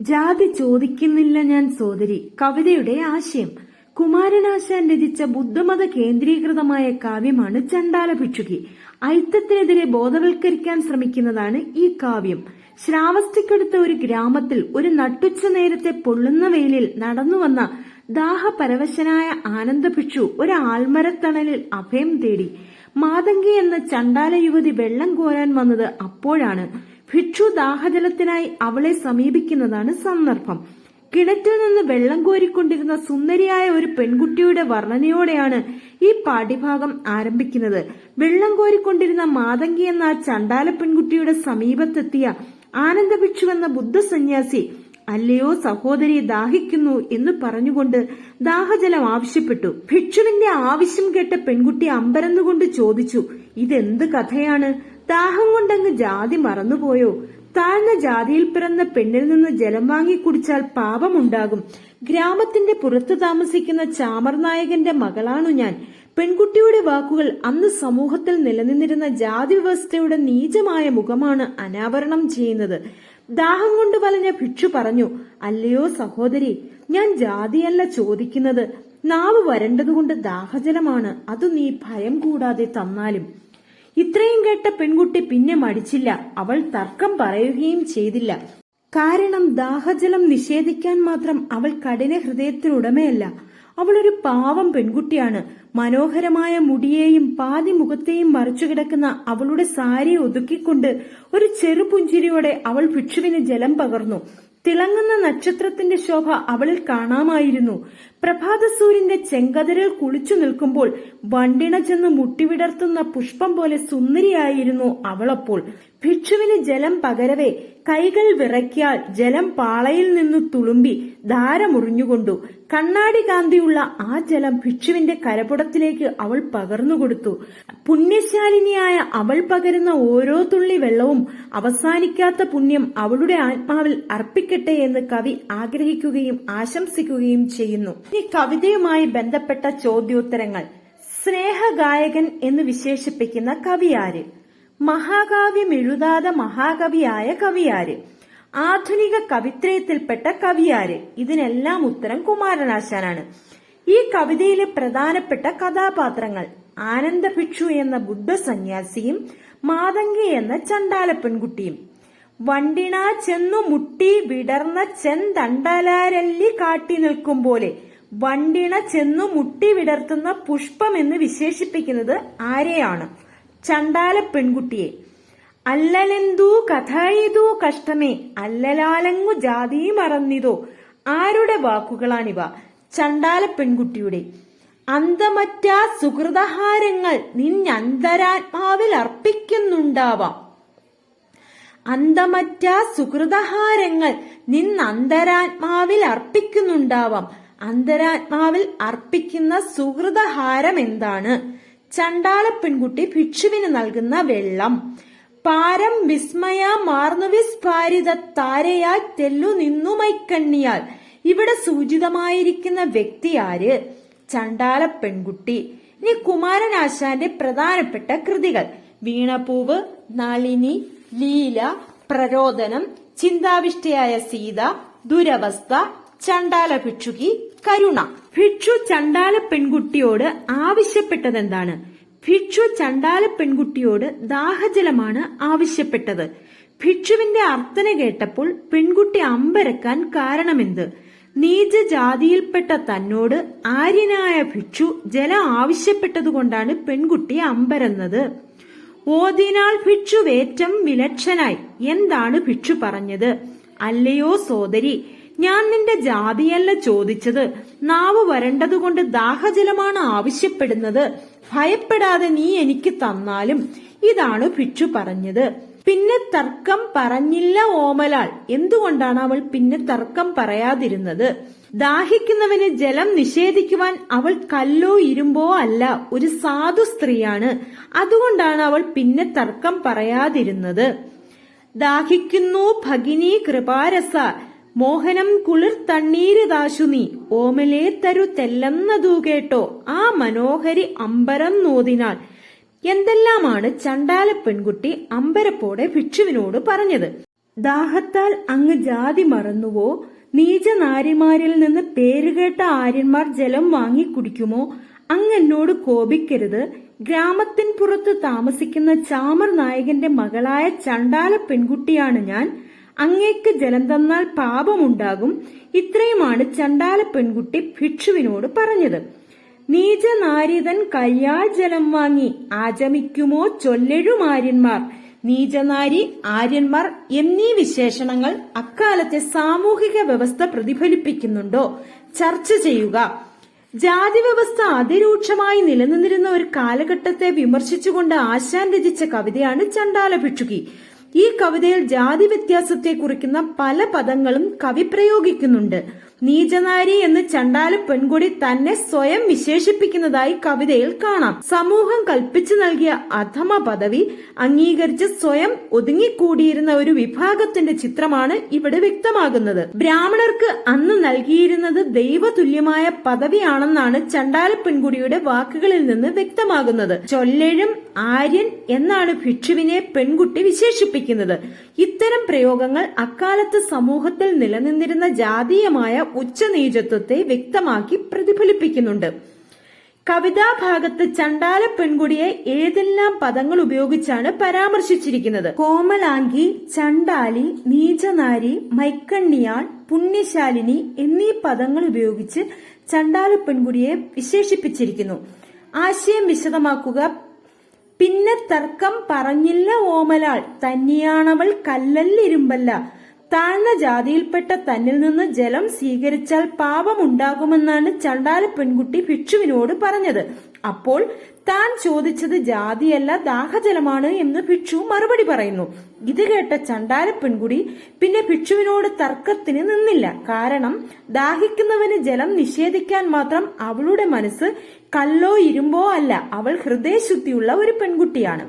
ജാതി ചോദിക്കുന്നില്ല ഞാൻ സോദരി. കവിതയുടെ ആശയം. കുമാരനാശാൻ രചിച്ച ബുദ്ധമത കേന്ദ്രീകൃതമായ കാവ്യമാണ് ചണ്ടാല ഭിക്ഷുകി. ഐത്തത്തിനെതിരെ ബോധവൽക്കരിക്കാൻ ശ്രമിക്കുന്നതാണ് ഈ കാവ്യം. ശ്രാവസ്തിക്കടുത്ത ഒരു ഗ്രാമത്തിൽ ഒരു നട്ടുച്ച നേരത്തെ പൊള്ളുന്ന വെയിലിൽ നടന്നുവന്ന ദാഹപരവശനായ ആനന്ദഭിക്ഷു ഒരു ആൽമരത്തണലിൽ അഭയം തേടി. മാതങ്കി എന്ന ചണ്ടാല യുവതി വെള്ളം കോരാൻ വന്നത് അപ്പോഴാണ്. ഭിക്ഷു ദാഹജലത്തിനായി അവളെ സമീപിക്കുന്നതാണ് സന്ദർഭം. കിണറ്റിൽ നിന്ന് വെള്ളം കോരിക്കൊണ്ടിരുന്ന സുന്ദരിയായ ഒരു പെൺകുട്ടിയുടെ വർണനയോടെയാണ് ഈ പാഠ്യഭാഗം ആരംഭിക്കുന്നത്. വെള്ളം കോരിക്കൊണ്ടിരുന്ന മാതങ്കി എന്ന ചണ്ടാല പെൺകുട്ടിയുടെ സമീപത്തെത്തിയ ആനന്ദഭിക്ഷു എന്ന ബുദ്ധസന്യാസി അല്ലയോ സഹോദരി ദാഹിക്കുന്നു എന്ന് പറഞ്ഞുകൊണ്ട് ദാഹജലം ആവശ്യപ്പെട്ടു. ഭിക്ഷുവിന്റെ ആവശ്യം കേട്ട പെൺകുട്ടി അമ്പരന്നുകൊണ്ട് ചോദിച്ചു ഇതെന്ത് കഥയാണ്? ദാഹം കൊണ്ടങ്ങ് ജാതി മറന്നുപോയോ? താഴ്ന്ന ജാതിയിൽ പിറന്ന പെണ്ണിൽ നിന്ന് ജലം വാങ്ങി കുടിച്ചാൽ പാപമുണ്ടാകും. ഗ്രാമത്തിന്റെ പുറത്തു താമസിക്കുന്ന ചാമർനായകന്റെ മകളാണു ഞാൻ. പെൺകുട്ടിയുടെ വാക്കുകൾ അന്ന് സമൂഹത്തിൽ നിലനിന്നിരുന്ന ജാതി വ്യവസ്ഥയുടെ നീചമായ മുഖമാണ് അനാവരണം ചെയ്യുന്നത്. ദാഹം കൊണ്ട് വലഞ്ഞ ഭിക്ഷു പറഞ്ഞു അല്ലയോ സഹോദരി ഞാൻ ജാതിയല്ല ചോദിക്കുന്നത്. നാവ് വരണ്ടതുകൊണ്ട് ദാഹജലമാണ്. അത് നീ ഭയം കൂടാതെ തന്നാലും. ഇത്രയും കേട്ട പെൺകുട്ടി പിന്നെ മടിച്ചില്ല. അവൾ തർക്കം പറയുകയും ചെയ്തില്ല. കാരണം ദാഹജലം നിഷേധിക്കാൻ മാത്രം അവൾ കഠിന ഹൃദയത്തിനുടമയല്ല. അവളൊരു പാവം പെൺകുട്ടിയാണ്. മനോഹരമായ മുടിയെയും പാതി മുഖത്തെയും മറിച്ചു കിടക്കുന്ന അവളുടെ സാരി ഒതുക്കിക്കൊണ്ട് ഒരു ചെറുപുഞ്ചിരിയോടെ അവൾ ഭിക്ഷുവിന് ജലം പകർന്നു. തിളങ്ങുന്ന നക്ഷത്രത്തിന്റെ ശോഭ അവളിൽ കാണാമായിരുന്നു. പ്രഭാതസൂര്യന്റെ ചെങ്കതിരിൽ കുളിച്ചു നിൽക്കുമ്പോൾ വണ്ടിണ ചെന്ന് മുട്ടിവിടർത്തുന്ന പുഷ്പം പോലെ സുന്ദരിയായിരുന്നു അവളപ്പോൾ. ഭിക്ഷുവിന് ജലം പകരവേ കൈകൾ വിറയ്ക്കാൽ ജലം പാളയിൽ നിന്ന് തുളുമ്പി ധാരമുറിഞ്ഞുകൊണ്ടു. കണ്ണാടി കാന്തിയുള്ള ആ ജലം ഭിക്ഷുവിന്റെ കരപുടത്തിലേക്ക് അവൾ പകർന്നുകൊടുത്തു പുണ്യശാലിനിയായ അവൾ പകരുന്ന ഓരോ തുള്ളി വെള്ളവും അവസാനിക്കാത്ത പുണ്യം അവളുടെ ആത്മാവിൽ അർപ്പിക്കട്ടെ എന്ന് കവി ആഗ്രഹിക്കുകയും ആശംസിക്കുകയും ചെയ്യുന്നു. ഈ കവിതയുമായി ബന്ധപ്പെട്ട ചോദ്യോത്തരങ്ങൾ. സ്നേഹഗായകൻ എന്ന് വിശേഷിപ്പിക്കുന്ന കവിയാര്. മഹാകാവ്യം എഴുതാതെ മഹാകവിയായ കവിയാര്. ആധുനിക കവിത്രയത്തിൽപ്പെട്ട കവിയാര്. ഇതിനെല്ലാം ഉത്തരം കുമാരനാശാനാണ്. ഈ കവിതയിലെ പ്രധാനപ്പെട്ട കഥാപാത്രങ്ങൾ ആനന്ദഭിക്ഷു എന്ന ബുദ്ധ സന്യാസിയും മാതങ്കി എന്ന ചണ്ടാല പെൺകുട്ടിയും. വണ്ടിണ ചെന്നു മുട്ടി വിടർന്ന ചെന്തണ്ടലാരല്ലി കാട്ടി നിൽക്കും പോലെ. വണ്ടിണ ചെന്നു മുട്ടി വിടർത്തുന്ന പുഷ്പം എന്ന് വിശേഷിപ്പിക്കുന്നത് ആരെയാണ്? ചണ്ടാല പെൺകുട്ടിയെ. അല്ലലെന്തൂ കഥയിതൂ കഷ്ടമേ അല്ലലാലങ്ങു ജാതി മറന്നിതോ. ആരുടെ വാക്കുകളാണിവ? ചണ്ടാല പെൺകുട്ടിയുടെ. അന്തമറ്റ സുഹൃതഹാരങ്ങൾ നിന്നന്തരാത്മാവിൽ അർപ്പിക്കുന്നുണ്ടാവാം. അന്തമറ്റ സുഹൃതഹാരങ്ങൾ നിന്നന്തരാത്മാവിൽ അർപ്പിക്കുന്നുണ്ടാവാം. അന്തരാത്മാവിൽ അർപ്പിക്കുന്ന സുഹൃതഹാരം എന്താണ്? ചണ്ടാള പെൺകുട്ടി ഭിക്ഷുവിന് നൽകുന്ന വെള്ളം. പാരം വിസ്മയ മാർന്നുവിസ്ഫാരിത താരയാ തെല്ലു നിന്നു മൈക്കണ്ണിയാൽ. ഇവിടെ സൂചിതമായിരിക്കുന്ന വ്യക്തി ആര്? ചണ്ടാല പെൺകുട്ടി ഇനി കുമാരനാശാന്റെ പ്രധാനപ്പെട്ട കൃതികൾ. വീണപൂവ് നളിനി ലീല പ്രരോദനം ചിന്താവിഷ്ടയായ സീത ദുരവസ്ഥ ചണ്ടാല ഭിക്ഷുകി കരുണ. ഭിക്ഷു ചണ്ടാല പെൺകുട്ടിയോട് ആവശ്യപ്പെട്ടതെന്താണ്? ഭിക്ഷു ചണ്ടാല പെൺകുട്ടിയോട് ദാഹജലമാണ് ആവശ്യപ്പെട്ടത്. ഭിക്ഷുവിന്റെ അർത്ഥന കേട്ടപ്പോൾ പെൺകുട്ടി അമ്പരക്കാൻ കാരണമെന്ത്? നീച ജാതിയിൽപ്പെട്ട തന്നോട് ആര്യനായ ഭിക്ഷു ജലം ആവശ്യപ്പെട്ടതുകൊണ്ടാണ് പെൺകുട്ടി അമ്പരന്നത്. ഓതിനാൽ ഭിക്ഷുവേറ്റം വിലക്ഷനായി. എന്താണ് ഭിക്ഷു പറഞ്ഞത്? അല്ലയോ സോദരി ഞാൻ നിന്റെ ജാതിയല്ല ചോദിച്ചത്. നാവ് വരണ്ടതുകൊണ്ട് ദാഹജലമാണ് ആവശ്യപ്പെടുന്നത്. ഭയപ്പെടാതെ നീ എനിക്ക് തന്നാലും ഇതാണ് ഭിക്ഷു പറഞ്ഞത്. പിന്നെ തർക്കം പറഞ്ഞില്ല ഓമലാൾ എന്തുകൊണ്ടാണ് അവൾ പിന്നെ തർക്കം പറയാതിരുന്നത്? ദാഹിക്കുന്നവന് ജലം നിഷേധിക്കുവാൻ അവൾ കല്ലോ ഇരുമ്പോ അല്ല ഒരു സാധു സ്ത്രീയാണ്. അതുകൊണ്ടാണ് അവൾ പിന്നെ തർക്കം പറയാതിരുന്നത്. ദാഹിക്കുന്നു ഭഗിനി കൃപാരസ മോഹനം കുളിർ തണ്ണീര് ദാശുനി ഓമലേ തരു തെല്ലെന്നതു കേട്ടോ. ആ മനോഹരി അമ്പരം നോതിനാൾ. എന്തെല്ലാമാണ് ചണ്ടാല പെൺകുട്ടി അമ്പരപ്പോടെ ഭിക്ഷുവിനോട് പറഞ്ഞത്? ദാഹത്താൽ അങ്ങ് ജാതി മറന്നുവോ? നീചനാരിമാരിൽ നിന്ന് പേരുകേട്ട ആര്യന്മാർ ജലം വാങ്ങി കുടിക്കുമോ? അങ്ങെന്നോട് കോപിക്കരുത്. ഗ്രാമത്തിൻ പുറത്ത് താമസിക്കുന്ന ചാമർ നായകന്റെ മകളായ ചണ്ടാല പെൺകുട്ടിയാണ് ഞാൻ. അങ്ങേക്ക് ജലം തന്നാൽ പാപമുണ്ടാകും. ഇത്രയുമാണ് ചണ്ടാല പെൺകുട്ടി ഭിക്ഷുവിനോട് പറഞ്ഞത്. നീചനാരിതൻ കയ്യാൾ ജലം വാങ്ങി ആചമിക്കുമോ ചൊല്ലെഴുമാര്യന്മാർ നീചനാരി ആര്യന്മാർ എന്നീ വിശേഷണങ്ങൾ അക്കാലത്തെ സാമൂഹിക വ്യവസ്ഥ പ്രതിഫലിപ്പിക്കുന്നുണ്ടോ? ചർച്ച ചെയ്യുക. ജാതി വ്യവസ്ഥ അതിരൂക്ഷമായി നിലനിന്നിരുന്ന ഒരു കാലഘട്ടത്തെ വിമർശിച്ചുകൊണ്ട് ആശാൻ രചിച്ച കവിതയാണ് ചണ്ടാല ഭിക്ഷുകി ഈ കവിതയിൽ ജാതി വ്യത്യാസത്തെ കുറിക്കുന്ന പല പദങ്ങളും കവി പ്രയോഗിക്കുന്നുണ്ട്. നീചനാരി എന്ന് ചണ്ടാല പെൺകുടി തന്നെ സ്വയം വിശേഷിപ്പിക്കുന്നതായി കവിതയിൽ കാണാം. സമൂഹം കൽപ്പിച്ചു നൽകിയ അധമ പദവി അംഗീകരിച്ച് സ്വയം ഒതുങ്ങിക്കൂടിയിരുന്ന ഒരു വിഭാഗത്തിന്റെ ചിത്രമാണ് ഇവിടെ വ്യക്തമാകുന്നത്. ബ്രാഹ്മണർക്ക് അന്ന് നൽകിയിരുന്നത് ദൈവതുല്യമായ പദവിയാണെന്നാണ് ചണ്ടാല പെൺകുടിയുടെ വാക്കുകളിൽ നിന്ന് വ്യക്തമാകുന്നത്. ചൊല്ലഴും ആര്യൻ എന്നാണ് ഭിക്ഷുവിനെ പെൺകുട്ടി വിശേഷിപ്പിക്കുന്നത്. ഇത്തരം പ്രയോഗങ്ങൾ അക്കാലത്ത് സമൂഹത്തിൽ നിലനിന്നിരുന്ന ജാതീയമായ ഉച്ചനീചത്വത്തെ വ്യക്തമാക്കി പ്രതിഫലിപ്പിക്കുന്നുണ്ട്. കവിതാഭാഗത്ത് ചണ്ടാല പെൺകുടിയെ ഏതെല്ലാം പദങ്ങൾ ഉപയോഗിച്ചാണ് പരാമർശിച്ചിരിക്കുന്നത്? കോമലാംഗി ചണ്ടാലി നീചനാരി മൈക്കണ്ണിയാൾ പുണ്യശാലിനി എന്നീ പദങ്ങൾ ഉപയോഗിച്ച് ചണ്ടാല പെൺകുടിയെ വിശേഷിപ്പിച്ചിരിക്കുന്നു. ആശയം വിശദമാക്കുക. പിന്നെ തർക്കം പറഞ്ഞില്ല ഓമലാൾ. തന്നെയാണവൾ കല്ലല്ലിരുമ്പല്ല. താഴ്ന്ന ജാതിയിൽപ്പെട്ട തന്നിൽ നിന്ന് ജലം സ്വീകരിച്ചാൽ പാപമുണ്ടാകുമെന്നാണ് ചണ്ടാല പെൺകുട്ടി ഭിക്ഷുവിനോട് പറഞ്ഞത്. അപ്പോൾ താൻ ചോദിച്ചത് ജാതിയല്ല ദാഹജലമാണ് എന്ന് ഭിക്ഷു മറുപടി പറയുന്നു. ഇത് കേട്ട ചണ്ടാല പെൺകുടി പിന്നെ ഭിക്ഷുവിനോട് തർക്കത്തിന് നിന്നില്ല. കാരണം ദാഹിക്കുന്നവന് ജലം നിഷേധിക്കാൻ മാത്രം അവളുടെ മനസ്സ് കല്ലോ ഇരുമ്പോ അല്ല അവൾ ഹൃദയശുദ്ധിയുള്ള ഒരു പെൺകുട്ടിയാണ്.